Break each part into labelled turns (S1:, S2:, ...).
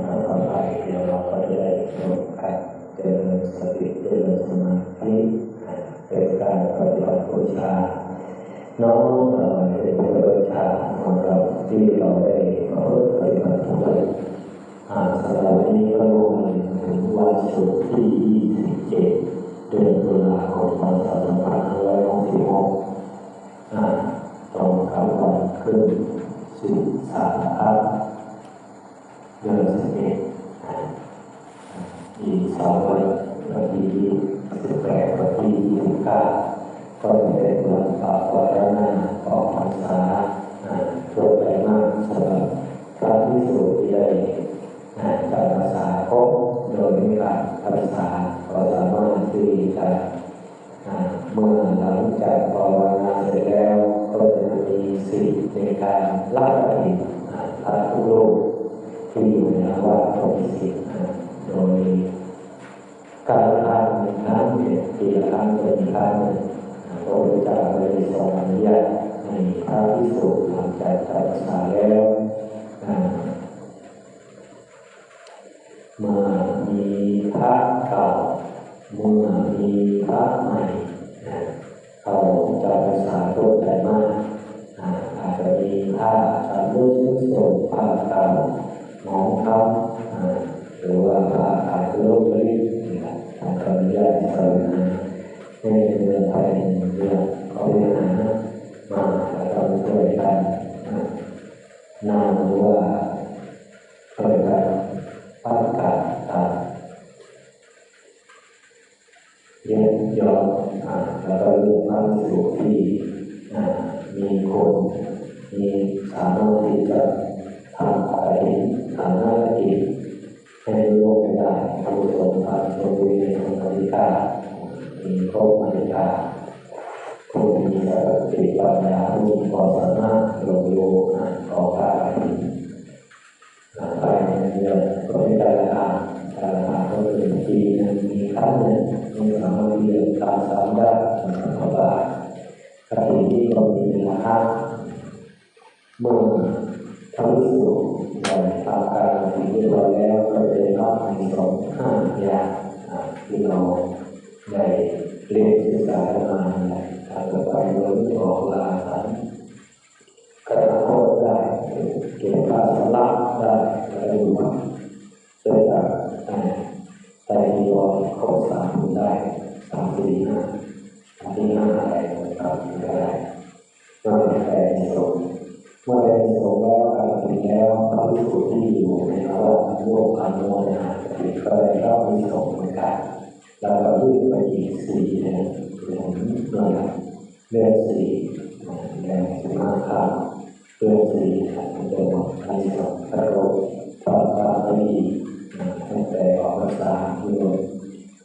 S1: แล้วต่อไปเดี๋ยวเราก็จะได้ชมการเจริญสติเจริญสมาธิเป็นการปฏิบัติบูชาน้องเอ่อเป็นบูชาของเราที่เราได้อระพฤติปฏิบัติทุกวันหากสำหรับนี้ก็ลงถึงวันศุกร์ที่27เดือนตุลาคมพศ2566ตรงกับวันขึ้น13 เกิดสิบเก็ดปีสองร้อยวันที่สิบแปดวันที่ยี่สิบเก้าก็เป็นวันปาปารณาออกพรรษาตัวไปมากสำหรับพระพิสุทธิ์เลยจำภาษาครบโดยไม่กาดภาษาก็สามารถที่จะเมื่อหลังจากภาวนาเสร็จแล้วก็จะมีสิทธิ์ในการรับปฏิพระทุกโลก ที่อยู่ในวัดก็มีสิทธิ์โดยการทำหนึ่งครั้งเนี่ยปีละครั้งเป็นครั้งพระพุทธเจ้าได้ทรงอนุญาตให้พระภิกษุหลังจากจำพรรษาแล้วอ่าเมื่อมีพระเก่าเมื่อมีพระใหม่เขาจำพรรษาร่วมใจมากอาจจะมีผ้าจำรุ่นส่งผ้าเก่า หมองคำอ่าหรือว่าผ้าอาจจะรุ่นลิ้นนะครับทางอนุญาตให้เรานะในเมืองไทยเมืองเขาไปหามาแล้วเราช่วยกันนามว่าช่วยกันประกาศตามเย็นยอมแล้วก็รู้ความสุขที่มีคน มีสามารถที่จะทำอะไร ทำหน้าที่ให้โลกได้ผู้ทรงความทรงวิในทางปฏิบัติมีครบมารยาผู้มีสติปัญญาผู้มีความสามารถลงโลกออกกายไปในเดือนก็ไม่ได้ละอาแต่ละอาก็เป็นปีนึงมีครั้งหนึ่งมีสามารถเรียนตามสามได้สบายคดีที่ก็มีราคาเมื่อทำสุข ในตาการที่เรียบร้อยแล้วก็จะรับในสองห้าอย่างที่เราได้เรียนศึกษามาถ้าเกิดไปโดยไม่ออกลาสันกระโดดได้เก็บผ้าลับได้อะไรอยู่บ้างเจอจากใจมีวรครบสามได้สามสี่ห้าสามสี่ห้าอะไรครับได้เมื่อแต่สม เมื่อได้สมแล้วการถึงแล้วพระภิกษุที่อยู่ในระหว่างร่วมกันโมทนาจิตก็ได้รับมีสมเหมือนกันแล้วก็ยื่นไปอีกสี่เดือนถึงเมื่อเดือนสี่แดงสิบห้าครั้งเดือนสี่มันจะหมดครั้งสองพระโลกตอนตาไม่ดีตั้งแต่ออกพรรษาที่โลก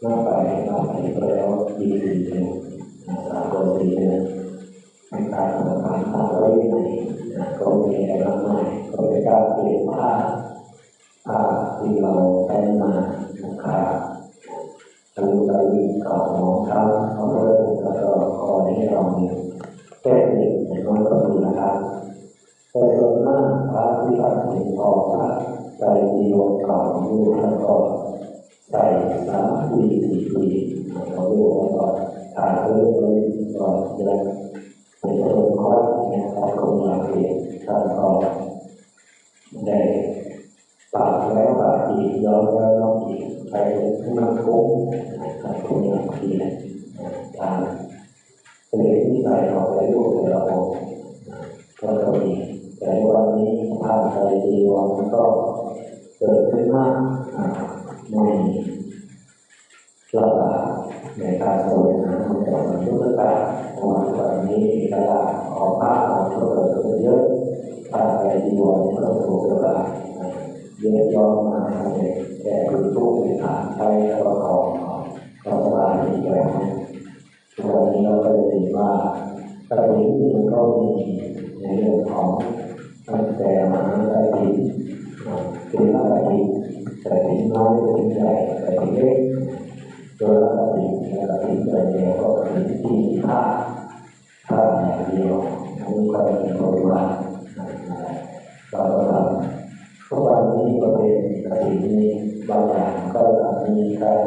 S1: หน้าไปหน้าไปก็แล้วยี่สี่เดือนสามคนสี่เดือนในการทำงานทำไว้ในก็มีอะไรมากมายก็เป็นการเปลี่ยนผ้าผ้าที่เราใช้มานะครับทางการวิเคราะห์ของทางของเราแล้วก็ขอให้เราเนี่ยแก้เด็กในความก็มีนะครับแต่ส่วนมากพระที่ท่านเห็นออกมาใจมีวงเก่าอยู่แล้วก็ใส่สามปีสี่ปีเราดูแล้วก็ถ่ายเรื่องเลยก็ยัง เป็นคนคอยนะครับคนหลักเรียนท่านก็ได้ปากแล้วปากอีกย้อนแล้วย้อนอีกไปขึ้นมาโค้งนะครับตรงนี้ทีนะทางเป็นที่ใส่ออกไปรูปในระบบก็ก็มีแต่วันนี้ภาพใจดีวันก็เกิดขึ้นมากไม่ระบาดในการสวย งามของแต่ละชุดต่างวันวันนี้กระดาษออกภาพออกก็เกิดขึ้นเยอะภาพใจดีวันก็ถูกระบาดเยอะย้อนมาเลยแก่ดูทุกข์ในฐานใช้แล้วก็ของก็สบายดีแล้ววันนี้เราก็เลยเห็นว่าประเด็นนี้ก็มีในเรื่องของตั้งแต่มหาใจดีเป็นอะไรดีแต่ถึงน้อยถึงใหญ่แต่ถึงเล็กโดย ปกติปกติใจเดียวก็เป็นที่ผ้าผ้าอย่างเดียวอันนี้ก็เป็นบริวารเราก็ทำทุกวันนี้ก็เป็นกระถิ่นนี้บางอย่างก็อาจมีการ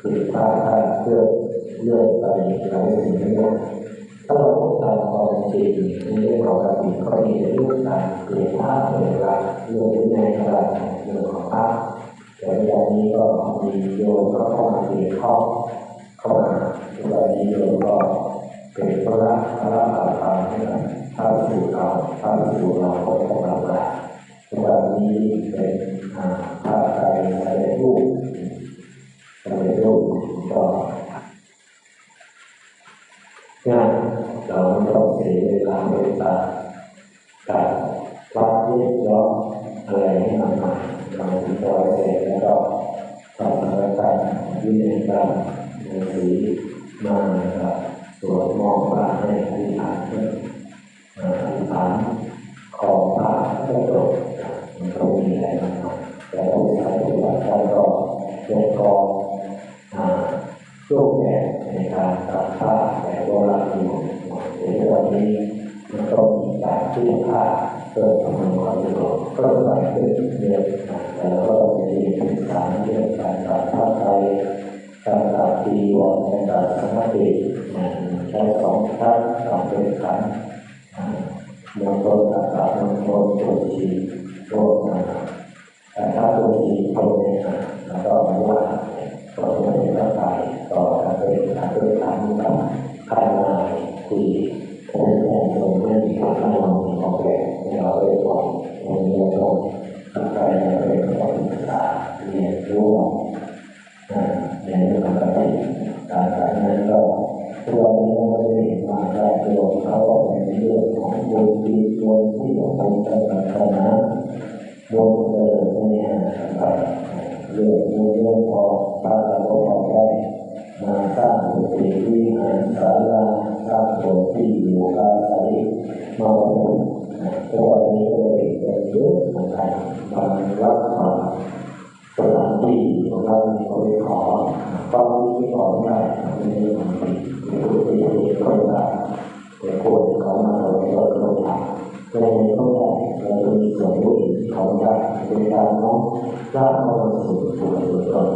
S1: ผิดพลาดพลาดเพื่อเลื่อนไปหลายสิ่งทั้งหมดถ้าเราพูดตามความจริงในเรื่องของกระถิ่นก็มีในรูปการเปลี่ยนพลาดเวลาเรื่องวินัยขนาดเรื่องของพระแต่อย่างนี้ก็มีโยมก็เข้ามาเกี่ยวข้อง เข้ามาในวันนี้โยมก็เป็นพระพระอาภาให้กับพระสู่เราพระสู่เราของเราได้วันนี้เป็นอาภาพใจในรูปในรูปก็งานเราต้องเสียเวลาเวลาการวัดเรียกย่ออะไรให้มันมาเราถึงจะเสร็จแล้วก็ทำอะไรกันวินัยกัน and การตัดตีวอนการตัดสมาธิใช้สองครั้งสองเป็นครั้งมงคลต่างๆมงคลตัวทีโลกนะแต่ถ้าตัวทีโลกเนี่ยนะแล้วก็ไม่ว่าต่อตัวเองร่างกายต่อการเป็นการเป็นการมีกับใครมาคุยผมแทนตรงไม่มีการทำงานของแกเอาไปก่อนมันมีอารมณ์ร่างกายเนี่ยเป็นคนศึกษาเรียนรู้ ในเรื่องของการการการนั้นก็ตัวนี้ก็ไม่ได้มาได้ตัวเขาก็เป็นเรื่องของบุญที่ตัวที่เราทำกันกันนะรวมเออเนี่ยครับเรื่องเรื่องพอถ้าเราก็พอได้มาสร้างบุตรีวิหารศาลาสร้างตัวที่อยู่อาศัยมาเป็นตัวนี้ก็เลยเป็นเยอะเหมือนกันบางวัดบางสถานที่ของเราเนี่ย ตอนนี้ขอไม่ได้ไม่ได้ทำผิดไม่รู้ไปยังไงก็ไม่ได้แต่คนเขามาเราเราเราทำแต่ในต้องได้เราจะมีส่วนรู้เห็นเขาได้เป็นการน้อมร่างเข้ามาสู่ตัวตัวตน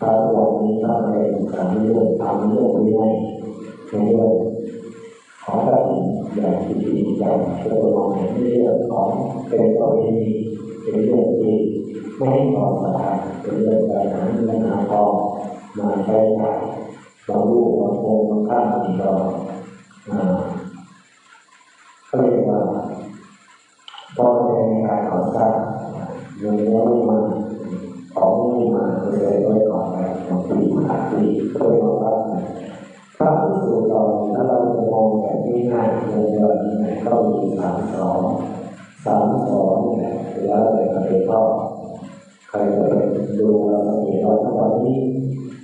S1: การวันนี้ถ้าเราได้ศึกษาเรื่องทำเรื่องวินัยในเรื่องของการอย่างที่ดีอย่างเชื่อมองในเรื่องของเป็นประเพณีเป็นเรื่องที่ไม่ให้ความสำคัญเป็นเรื่องการหาเงินหาทอง มาใช้จ่ายบางลูกบางโคงบางข้ามอีกก็เขาเรียกว่าตอนในการก่อสร้างเงินไม่มาของไม่มาเลยไว้ก่อนไปบางปีหลายปีก็เลยมารับถ้าผู้สูงเราถ้าเราจะมองแบบง่ายๆในแบบนี้ก็มีสามสองสามสองเนี่ยแล้วแต่ใครชอบใครจะไปดูเราสังเกตว่าทุกวันนี้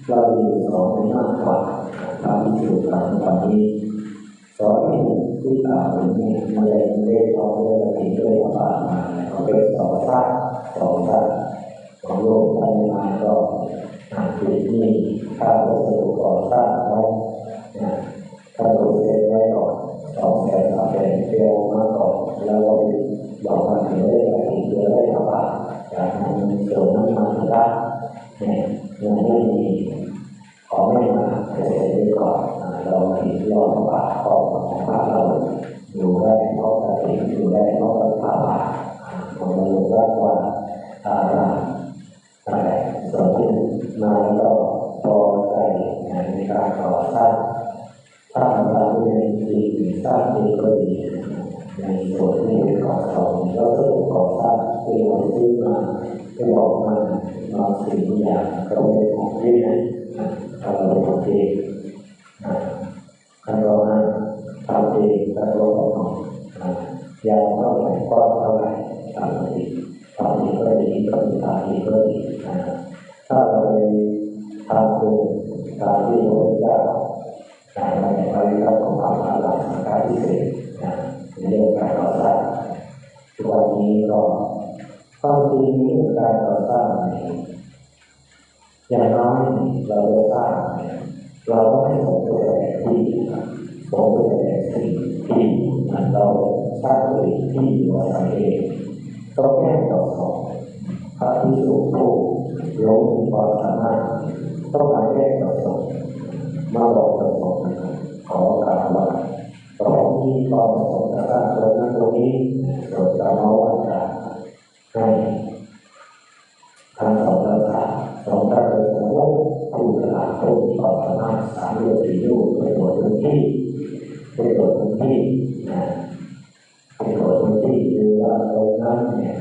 S1: เราอยู่ของในมากกว่าตามที่สูงตามตอนนี้สอนที่ที่ตามนี้ไม่ได้ไม่ได้เขาไม่ได้ติดด้วยว่ามาเขาเป็นสองชาติสองชาติของโลกภายในก็อาจจะมีค่าวัสดุก่อสร้างไว้ถ้าตัวเองไว้ก่อนสองแสนสามแสนเดียวมาก่อนแล้วเราบอกว่าถึงได้ไปถึงเดือนได้เท่าไหร่จากนั้นเกิดน้ำมันได้เนี่ยยังไม่มีขอไม่มาเสร็จไปก่อนเราถึงรอดปากคอของพระเราอยู่ได้เพราะกระถิ่นอยู่ได้เพราะพระป่าของเราอยู่ได้ก ว่าอาณาอะไรส่วนที่มาแล้วก็พอใจในการก่อสร้างถ้าเราในดีสร้างดีก็ดีในส่วนที่เป็นของเราแล้วก็ก่อสร้างที่เราซื้อมาที่บอกมาบางสิ่งบางอย่างก็เป็นของที่ไหนเราเป็นของที่ถ้าเราทำเองถ้าเราทำยาวเท่าไหร่กว้างเท่าไหร่ทำเองทำเองก็ดีก็ดีทำเองก็ดีถ้าเราไป ทำดูตามที่พระพุทธเจ้าการในปริยัติของพระอาหารสังฆาทิเศษในเรื่องการก่อสร้างทุกวันนี้ก็ความจริงเรื่องการก่อสร้างอย่างน้อยเราได้สร้างเราก็ไม่สมบูรณ์ที่สมบูรณ์สิ่งที่เราสร้างด้วยที่อยู่อาศัยเองแค่ต่อสองพระที่สุผู้รู้ความสามารถ ต้องการแก้ประสบมาบอกประสบขอกาบว่าตอนที่ความประสบการตรงนั้นตรงนี้โปรดกล่าวว่าจะให้ทางสองภาษาสองท่านเป็นผู้ผู้ตลาดผู้มีความสามาสามเรื่องสี่รูปเป็นบทพื้นที่เป็นบทพื้นที่นะเป็นบทพื้นที่คือว่าตรงนั้นเนี่ย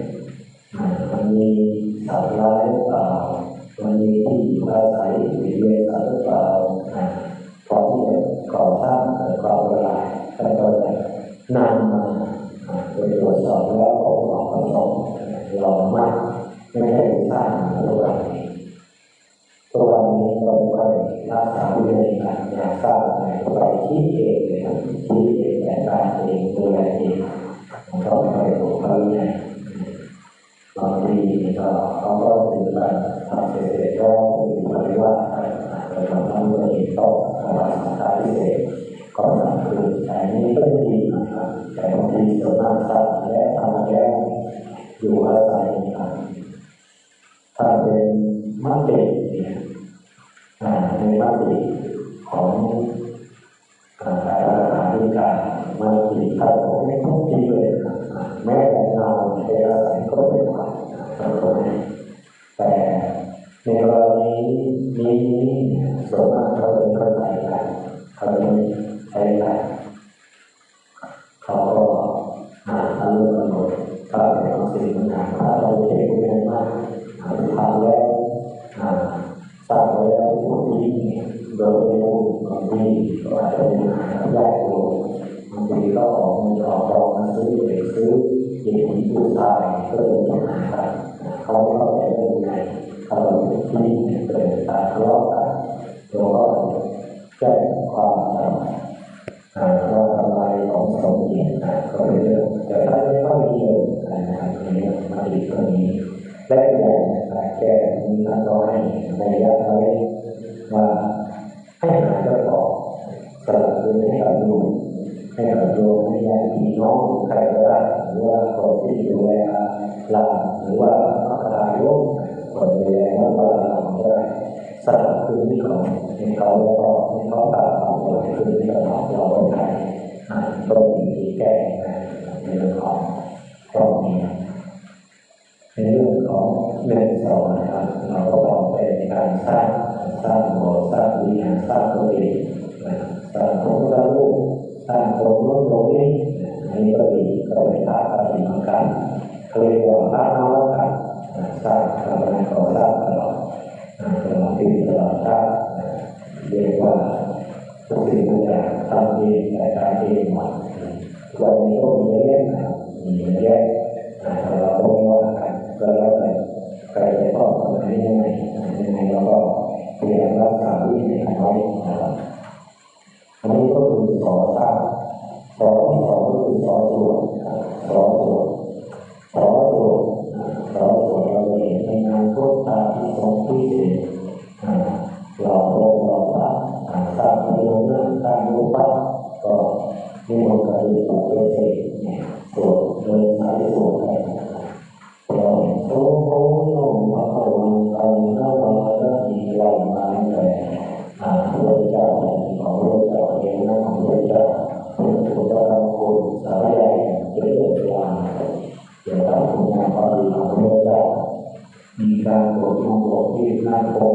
S1: มันมีสัตว์ร้ายหรือเปล่า มันมีที่อยู่อาศัยหรือเวรหรือเปล่าพร้อมที่จะก่อสร้างเกิดความละลายแล้วก็จะนำมาอ่าไปตรวจสอบแล้วก็ออกผสมลอมากไม่ใช่สร้างตัวเราเองตัวเรานี้เราไม่ได้รักษาวินัยการงานสร้างในเราคิดเองเลยคิดเองแต่การเองดูแลเองมันก็ไม่ได้ถูกเขาวินัยบาง ก็เขาก็ถือกันทำเสร็จก็ถือปฏิวัติไปทำทั้งตัวเองก็ทำสังฆาพิเศษก็ทำคือแต่นี้ก็ดีแต่บางทีส่วนมากสัตว์และทำแล้วอยู่อาศัยถ้าเป็นมัดเด็กเนี่ยอ่าในมัดเด็กของการรักษาด้วยการมัดเด็กถ้าผมไม่ทุกทีเลยนะครับอ่าแม้แต่เงาในอาศัยก็เป็น ความแต่ในกรณีนี้นี่ยส่วนมากเขาเป็นเข้าใจกันเขาไม่ใช้กันเขาก็หาทางเลือกหมดถ้าเป็นความสิ่งต่างๆถ้าเราเทคนิคมากหาทางแล้วหาสร้างไว้แล้วทุกทีโดยไม่รู้บางทีก็อาจจะมีหาแยกตัวบางทีก็ออกเงินออกทองมาซื้อเด็กซื้อเด็กผู้ชายก็เลย เขาเข้าใจเรื่องไงเขาที่เกิดการทะเลาะกันเราก็แจ้งความจำอ่าว่าทำลายของสมจิตนะก็เป็นเรื่องแต่ถ้าไม่เข้าเกี่ยวกันนะครับในเรื่องมาดีก็มีและอย่างการแก้มีท่านก็ให้ในระยะไว้ว่าให้หาเจ้าของสลับคืนให้กับลูให้กับโยมให้ญาติพี่น้องใครก็ได้หรือว่าคนที่ดูแลลา หรือว่าพัฒนายกคนดูแลว่าว่าเราได้สนับสนุนที่ของให้เขาแล้วก็ให้เขาตามความเปิดขึ้นที่เราเราคนไทยอ่าก็มีแก้ในเรื่องของก็มีในเรื่องของเรื่องสองนะครับเราก็ต้องเป็นการสร้างสร้างโบสถ์สร้างวิหารสร้างตัวเองสร้างพระพุทธรูปสร้างโบสถ์โบสถ์นี้อันนี้ก็ดีก็เป็นทางปฏิบัติการ เขาเรียกว่าพระนวัตกรรมสร้างทำงานก่อสร้างตลอดตลอดปีตลอดชาติเรียกว่าทุกสิ่งทุกอย่าง ทำเองแต่การเองหมดวันนี้ก็มีเยอะแยะนะครับมีเยอะเราก็ไม่ว่ากันก็แล้วแต่ใครจะชอบทำอะไรยังไงยังไงเราก็พยายามรักษาวินัยเอาไว้นะครับอันนี้ก็คือสอนสร้างสอนที่สองก็คือสอนตรวจสอนตรวจขอตรวจขอตรวจเราเห็นในงานพุทธาที่ทรงที่เศ การปกครองปกที่น่าปก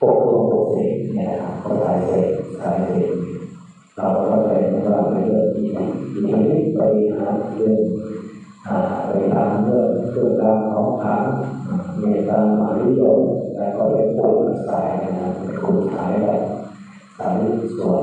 S1: ปกครองปกเสกเนี่ยก็สายเสกสายเสกเราก็เลยเราไปเรื่องที่ทีนี้ไปหาเรื่องไปทำเรื่องเครื่องรางของขังเมตตาหมายยมแล้วก็เป็นผู้สายนะครับป็นคนสายแบบสายส่วน